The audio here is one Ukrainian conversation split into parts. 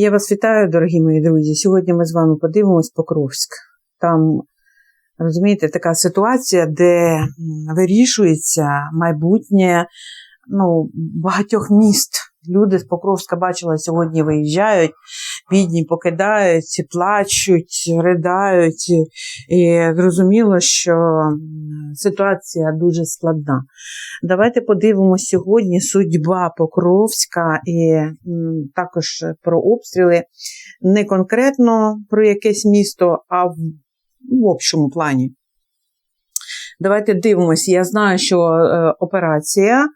Я вас вітаю, дорогі мої друзі. Сьогодні ми з вами подивимось Покровськ. Там, розумієте, така ситуація, де вирішується майбутнє ну, багатьох міст. Люди з Покровська бачила, сьогодні виїжджають, бідні покидають, плачуть, riдають. І зрозуміло, що ситуація дуже складна. Давайте подивимося сьогодні судьба Покровська і також про обстріли. Не конкретно про якесь місто, а в, в общому плані. Давайте дивимося. Я знаю, що е, операція е,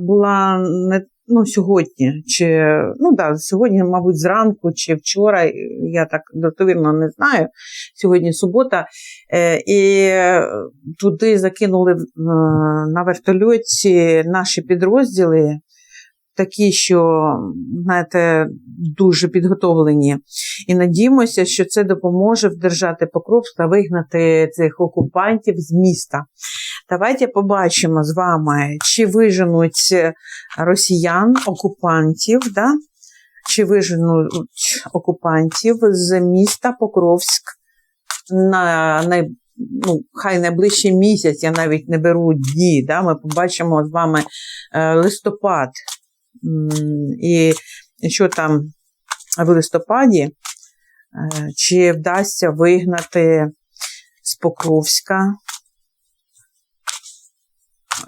була не ну, сьогодні, чи ну да, сьогодні, мабуть, зранку чи вчора, я так достовірно не знаю. Сьогодні субота, е, і туди закинули е, на вертольоті наші підрозділи, такі, що, знаєте, дуже підготовлені. І надіємося, що це допоможе вдержати Покровськ та вигнати цих окупантів з міста. Давайте побачимо з вами, чи виженуть росіян, окупантів, да? чи виженуть окупантів з міста Покровськ на най, ну, хай найближчий місяць, я навіть не беру дні. Да? Ми побачимо з вами е, листопад. І що там в листопаді, е, чи вдасться вигнати з Покровська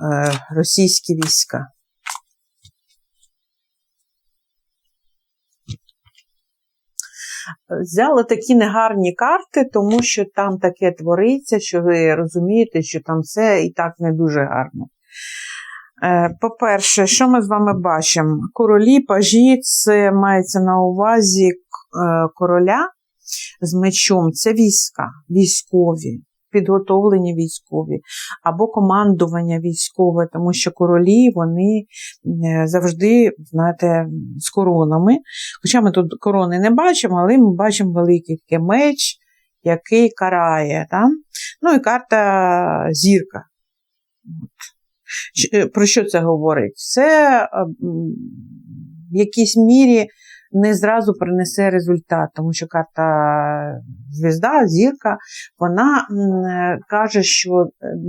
е, російські війська. Взяла такі негарні карти, тому що там таке твориться, що ви розумієте, що там все і так не дуже гарно. Е, По-перше, що ми з вами бачимо? Королі, пажі, це мається на увазі е, короля з мечом. Це війська, військові, підготовлені військові, або командування військове, тому що королі вони е, завжди, знаєте, з коронами. Хоча ми тут корони не бачимо, але ми бачимо великий такий меч, який карає. Там? Ну і карта зірка. Е, Про що це говорить? Це е, в якійсь мірі не зразу принесе результат, тому що карта звізда, зірка, вона е, каже, що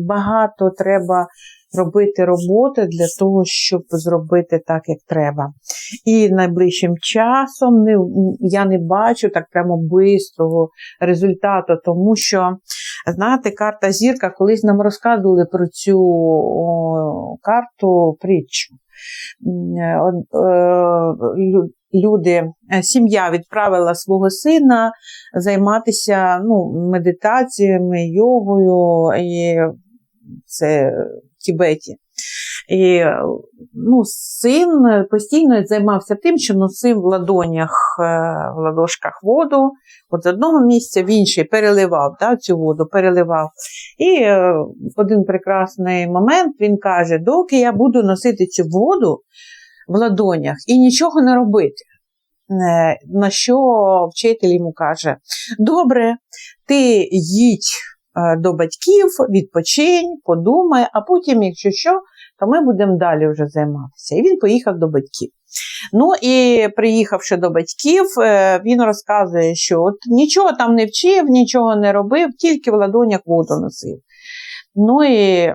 багато треба робити роботи для того, щоб зробити так, як треба. І найближчим часом не, я не бачу так прямо бистрого результату, тому що, знаєте, карта зірка, колись нам розказували про цю о, карту притчу. Е, е, лю- Люди, е, сім'я відправила свого сина займатися ну, медитаціями, йогою, і це Тібеті. І ну, син постійно займався тим, що носив в ладонях, е, в ладошках воду, от з одного місця в інший переливав да, цю воду, переливав. І е, в один прекрасний момент він каже: доки я буду носити цю воду в ладонях і нічого не робити. Е, На що вчитель йому каже: Добре, ти їдь до батьків, відпочинь, подумай, а потім, якщо що, то ми будемо далі вже займатися. І він поїхав до батьків. Ну і приїхавши до батьків, е, він розказує, що от нічого там не вчив, нічого не робив, тільки в ладонях воду носив. Ну і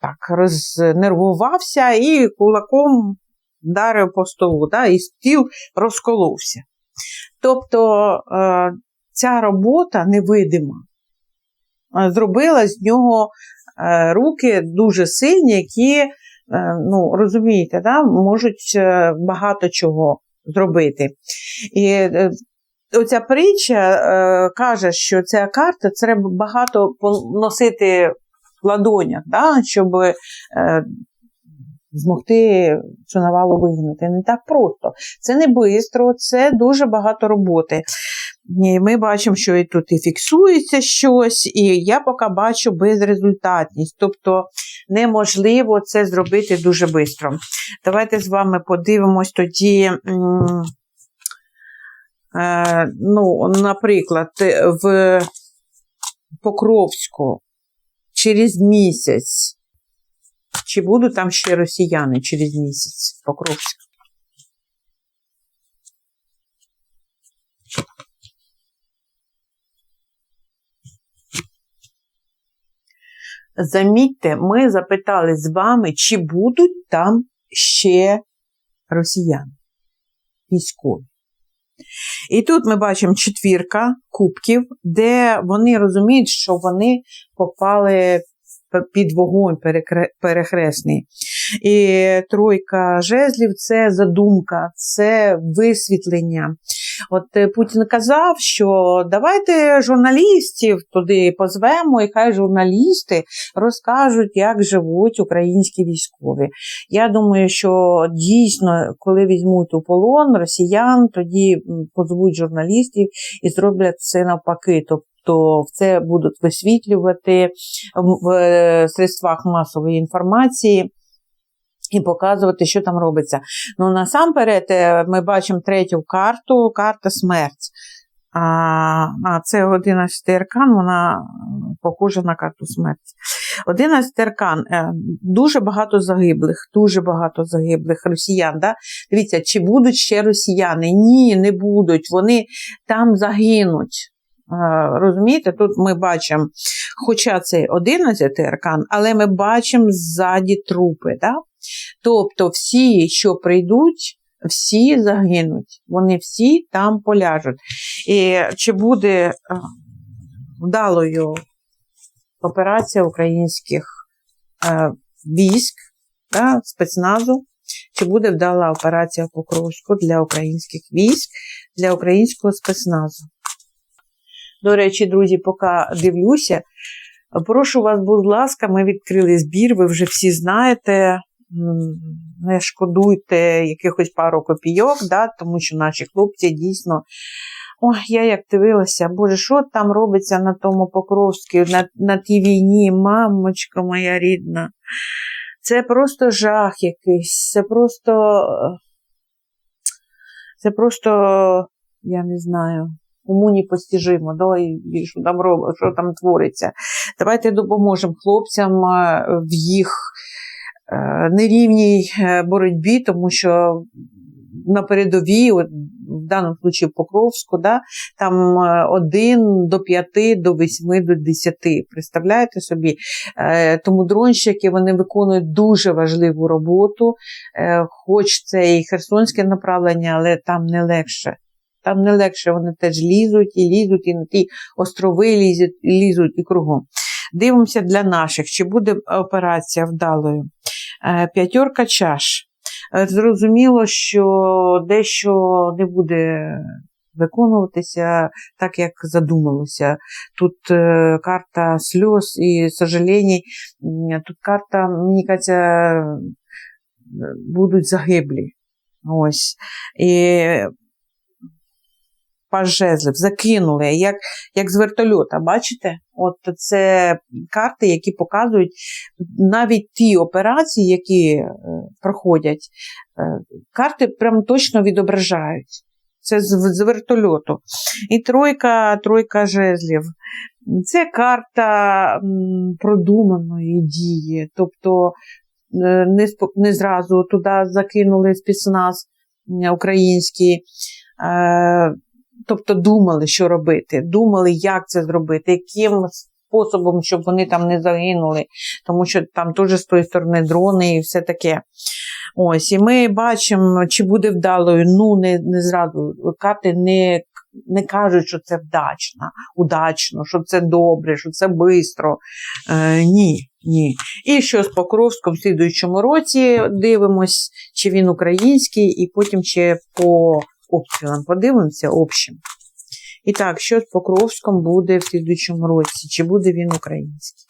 так, рознервувався і кулаком вдарив по столу, да, і стіл розколовся. Тобто е, ця робота невидима е, зробила з нього е, руки дуже сильні, які, е, ну, розумієте, да, можуть е, багато чого зробити. І е, оця притча е, каже, що ця карта треба багато носити в ладонях, да, щоб е, змогти цю навалу вигнати. Не так просто. Це не швидко, це дуже багато роботи. І ми бачимо, що і тут і фіксується щось, і я поки бачу безрезультатність. Тобто неможливо це зробити дуже швидко. Давайте з вами подивимось тоді. Е, ну, наприклад, в Покровську через місяць. Чи будуть там ще росіяни через місяць в Покровську? Замітьте, ми запитали з вами, чи будуть там ще росіяни військові. І тут ми бачимо четвірка кубків, де вони розуміють, що вони попали під вогонь перехресний. І тройка жезлів це задумка, це висвітлення. От е, Путін казав, що давайте журналістів туди позвемо, і хай журналісти розкажуть, як живуть українські військові. Я думаю, що дійсно, коли візьмуть у полон росіян, тоді позвуть журналістів і зроблять все навпаки. Тобто то це будуть висвітлювати в е, средствах масової інформації. І показувати, що там робиться. Ну, насамперед, е, ми бачимо третю карту, карта смерть. А а це 11 аркан, вона похожа на карту смерті. 11 аркан, е, дуже багато загиблих, дуже багато загиблих росіян. Да? Дивіться, чи будуть ще росіяни? Ні, не будуть. Вони там загинуть. Розумієте, тут ми бачимо, хоча це 11 аркан, але ми бачимо ззаді трупи. Да? Тобто всі, що прийдуть, всі загинуть, вони всі там поляжуть. І чи буде вдалою операція українських військ, да, спецназу? Чи буде вдала операція по Покровську для українських військ, для українського спецназу? До речі, друзі, поки дивлюся, прошу вас, будь ласка, ми відкрили збір, ви вже всі знаєте. Не шкодуйте якихось пару копійок, да, тому що наші хлопці дійсно. Ой, я як дивилася, Боже, що там робиться на тому Покровській, на на тій війні, мамочка моя рідна. Це просто жах якийсь. Це просто. Це просто, я не знаю уму непостижимо, да, і що там робить, що там твориться. Давайте допоможемо хлопцям е, в їх нерівній е, боротьбі, тому що на передовій, в даному випадку Покровську, да, там один до п'яти, до восьми, до десяти. Представляєте собі? Тому дронщики вони виконують дуже важливу роботу, хоч це і херсонське направлення, але там не легше. Там не легше вони теж лізуть і лізуть, і на ті острови лізуть, лізуть і кругом. Дивимося для наших, чи буде операція вдалою. Е, п'ятерка чаш. Е, зрозуміло, що дещо не буде виконуватися так, як задумалося. Тут е, карта сльоз і сожалінь, тут карта, мені кажеться, будуть загиблі. Ось. І жезлів, закинули, як як з вертольота. Бачите? От Це карти, які показують навіть ті операції, які е, проходять, е, карти прям точно відображають. Це з, вертольоту. І тройка, тройка жезлів. Це карта продуманої дії. Тобто е, не не зразу туди закинули спецназ український. Тобто думали, що робити, думали, як це зробити, яким способом, щоб вони там не загинули, тому що там теж з тої сторони дрони і все таке. Ось, І ми бачимо, чи буде вдалою. Ну, не не зразу. Карти не не кажуть, що це вдачно, удачно, що це добре, що це швидко. Е, Ні, ні. І що з Покровськом в слідуючому році дивимось, чи він український, і потім ще по обстрілам. Подивимося общим. І так, що з Покровськом буде в слідуючому році? Чи буде він український?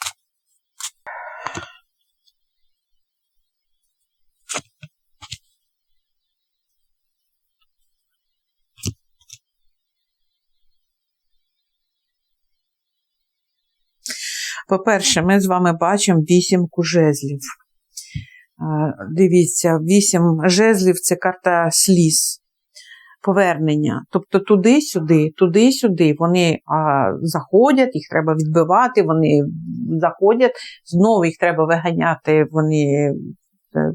По-перше, ми з вами бачимо вісімку жезлів. Дивіться, вісім жезлів це карта сліз повернення. Тобто туди-сюди, туди-сюди вони а, заходять, їх треба відбивати, вони заходять, знову їх треба виганяти, вони е,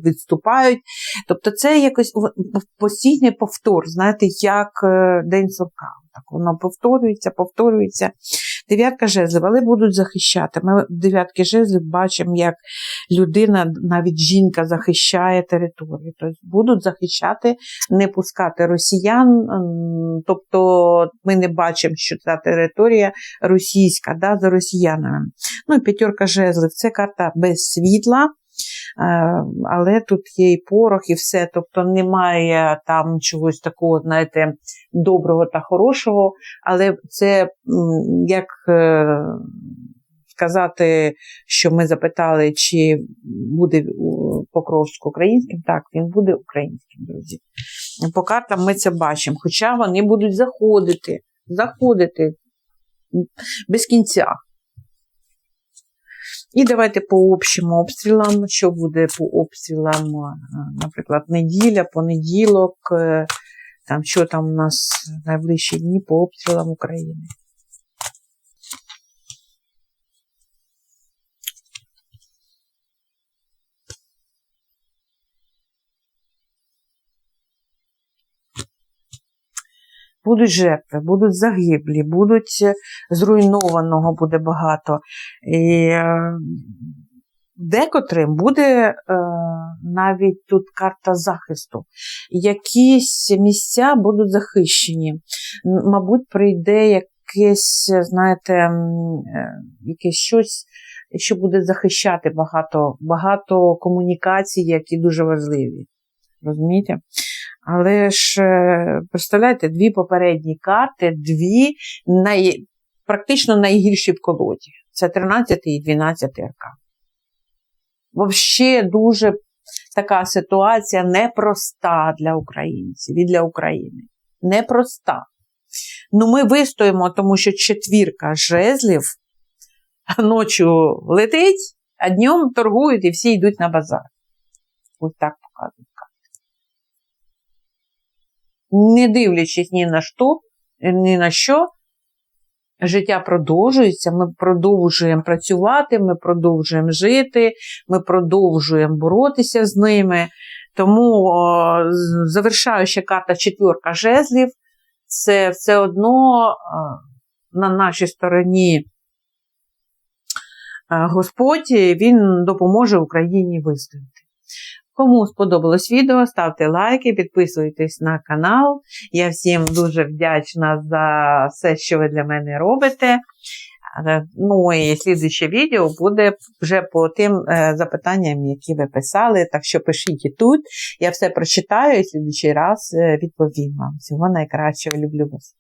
відступають. Тобто це якось постійний повтор, знаєте, як е, День сурка. Так воно повторюється, повторюється. Дев'ятка жезлів, але будуть захищати. Ми дев'ятки жезлів бачимо, як людина, навіть жінка, захищає територію. Тобто будуть захищати, не пускати росіян. Тобто ми не бачимо, що ця територія російська да, за росіянами. Ну і п'ятерка жезлів це карта без світла. Е, Але тут є і порох, і все. Тобто немає там чогось такого, знаєте, доброго та хорошого. Але це як е, сказати, що ми запитали, чи буде Покровськ українським. Так, він буде українським, друзі. По картам ми це бачимо. Хоча вони будуть заходити, заходити без кінця. І давайте по общим обстрілам. Що буде по обстрілам, наприклад, неділя, понеділок, е, там, що там у нас найближчі дні по обстрілам України. Будуть жертви, будуть загиблі, будуть е, зруйнованого буде багато. І е, декотрим буде е, навіть тут карта захисту. Якісь місця будуть захищені. Мабуть, прийде якесь, знаєте, якесь щось, що буде захищати багато, багато комунікацій, які дуже важливі. Розумієте? Але ж, е, представляєте, дві попередні карти, дві най, практично найгірші в колоді. Це 13 і 12 аркан. Взагалі дуже така ситуація непроста для українців і для України. Непроста. Ну, ми вистоїмо, тому що четвірка жезлів ночі летить, а днем торгують і всі йдуть на базар. Ось так показують. Не дивлячись ні на що, ні на що, життя продовжується, ми продовжуємо працювати, ми продовжуємо жити, ми продовжуємо боротися з ними. Тому завершаюча карта четвірка жезлів, це все одно о, на нашій стороні е, Господь, він допоможе Україні вистояти. Кому сподобалось відео, ставте лайки, підписуйтесь на канал. Я всім дуже вдячна за все, що ви для мене робите. Е, Ну і слідуюче відео буде вже по тим е, запитанням, які ви писали. Так що пишіть і тут. Я все прочитаю і слідуючий раз е, відповім вам. Всього найкращого. Люблю вас.